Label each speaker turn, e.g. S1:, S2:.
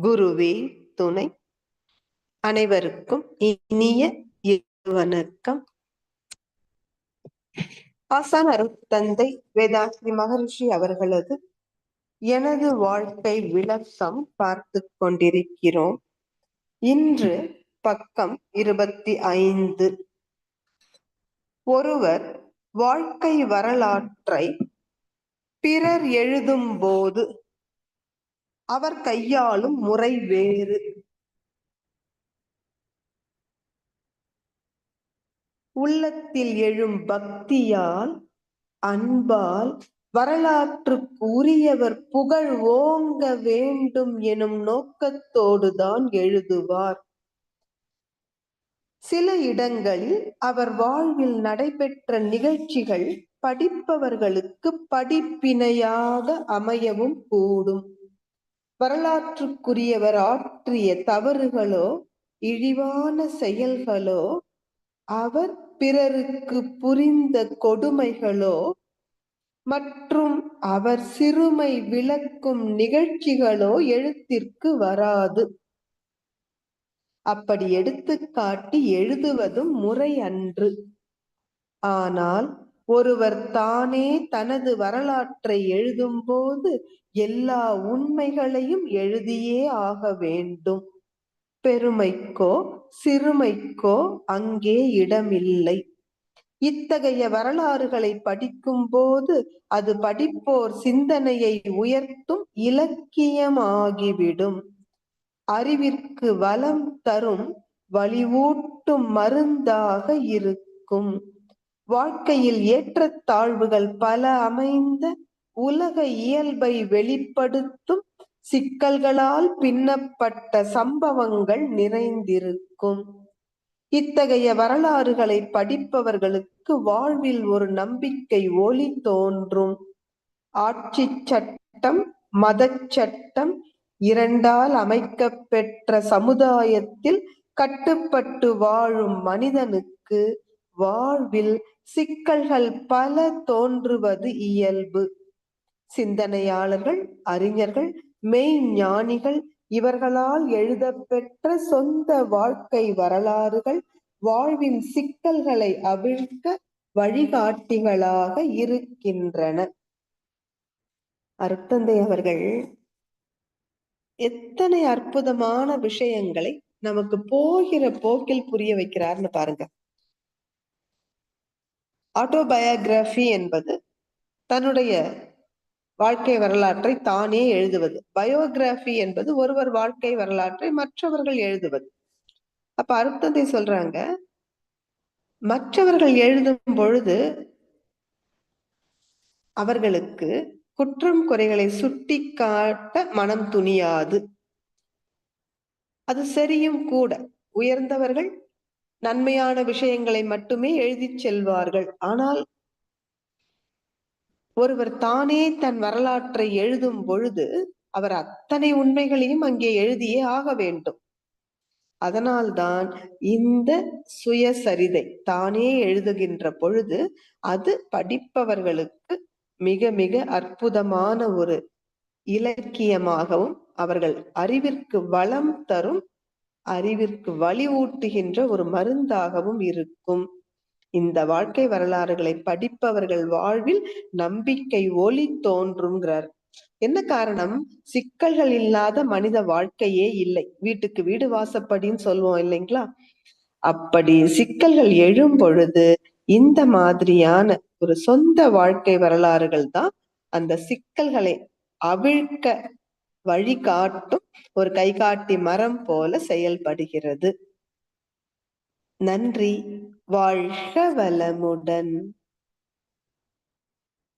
S1: குருவே துணை அனைவருக்கும் இனிய வணக்கம் ஆசான் அருத்தந்தை வேதாஸ்ரீ மகரிஷி அவர்களது எனது வாழ்க்கை விளக்கம் பார்த்து கொண்டிருக்கிறோம். இன்று பக்கம் இருபத்தி ஐந்து. ஒருவர் வாழ்க்கை வரலாற்றை பிறர் எழுதும் போது அவர் கையாளும் முறை வேறு. உள்ளத்தில் எழும் பக்தியால் அன்பால் வரலாற்றுக்கு உரியவர் புகழ் ஓங்க வேண்டும் எனும் நோக்கத்தோடுதான் எழுதுவார். சில இடங்களில் அவர் வாழ்வில் நடைபெற்ற நிகழ்ச்சிகள் படிப்பவர்களுக்கு படிப்பினையாக அமையவும் கூடும். வரலாற்றுக்குரியவர் ஆற்றிய தவறுகளோ இழிவான செயல்களோ அவர் பிறருக்கு புரிந்த கொடுமைகளோ மற்றும் அவர் சிறுமை விளக்கும் நிகழ்ச்சிகளோ எழுத்திற்கு வராது. அப்படி எடுத்துக்காட்டி எழுதுவதும் முறை அன்று ஆனால் ஒருவர் தானே தனது வரலாற்றை எழுதும்போது எல்லா உண்மைகளையும் எழுதியே ஆக வேண்டும். பெருமைக்கோ சிறுமைக்கோ அங்கே இடமில்லை. இத்தகைய வரலாறுகளை படிக்கும் போது அது படிப்போர் சிந்தனையை உயர்த்தும் இலக்கியமாகிவிடும். அறிவிற்கு வளம் தரும் வலிவூட்டும் மருந்தாக இருக்கும். வாழ்க்கையில் ஏற்றத்தாழ்வுகள் பல அமைந்த உலக இயல்பை வெளிப்படுத்தும் சிக்கல்களால் பின்னப்பட்ட சம்பவங்கள் நிறைந்திருக்கும். இத்தகைய வரலாறுகளை படிப்பவர்களுக்கு வாழ்வில் ஒரு நம்பிக்கை ஒளி தோன்றும். ஆட்சி சட்டம் மத சட்டம் இரண்டால் அமைக்க பெற்ற சமுதாயத்தில் கட்டுப்பட்டு வாழும் மனிதனுக்கு வாழ்வில் சிக்கல்கள் பல தோன்றுவது இயல்பு. சிந்தனையாளர்கள் அறிஞர்கள் மெய்ஞானிகள் இவர்களால் எழுதப்பெற்ற சொந்த வாழ்க்கை வரலாறுகள் வாழ்வின் சிக்கல்களை அவிழ்க்க வழிகாட்டிகளாக இருக்கின்றன. அருத்தந்தை அவர்கள் எத்தனை அற்புதமான விஷயங்களை நமக்கு போகிற போக்கில் புரிய வைக்கிறார்னு பாருங்க. ஆட்டோபயோகிராஃபி என்பது தன்னுடைய வாழ்க்கை வரலாற்றை தானே எழுதுவது. பயோகிராஃபி என்பது ஒருவர் வாழ்க்கை வரலாற்றை மற்றவர்கள் எழுதுவது. அப்ப அருத்தந்தை சொல்றாங்க மற்றவர்கள் எழுதும் பொழுது அவர்களுக்கு குற்றம் குறைகளை சுட்டி காட்ட மனம் துணியாது. அது சரியும் கூட. உயர்ந்தவர்கள் நன்மையான விஷயங்களை மட்டுமே எழுதி செல்வார்கள். ஆனால் ஒருவர் தானே தன் வரலாற்றை எழுதும் பொழுது அவர் அத்தனை உண்மைகளையும் அங்கே எழுதியே ஆக வேண்டும். அதனால்தான் இந்த சுயசரிதை தானே எழுதுகின்ற பொழுது அது படிப்பவர்களுக்கு மிக மிக அற்புதமான ஒரு இலக்கியமாகவும் அவர்கள் அறிவிற்கு வளம் தரும் அறிவிற்கு வலிவூட்டுகின்ற ஒரு மருந்தாகவும் இருக்கும். இந்த வாழ்க்கை வரலாறுகளை படிப்பவர்கள் வாழ்வில் நம்பிக்கை ஒளி தோன்றுங்கிறார் என்ன காரணம்? சிக்கல்கள் இல்லாத மனித வாழ்க்கையே இல்லை. வீட்டுக்கு வீடு வாசப்படின்னு சொல்லுவோம் இல்லைங்களா? அப்படி சிக்கல்கள் எழும் பொழுது இந்த மாதிரியான ஒரு சொந்த வாழ்க்கை வரலாறுகள் தான் அந்த சிக்கல்களை அவிழ்க்க வழிகாட்டும் ஒரு கைகாட்டி மரம் போல செயல்படுகிறது. நன்றி. வாழ்க வளமுடன்.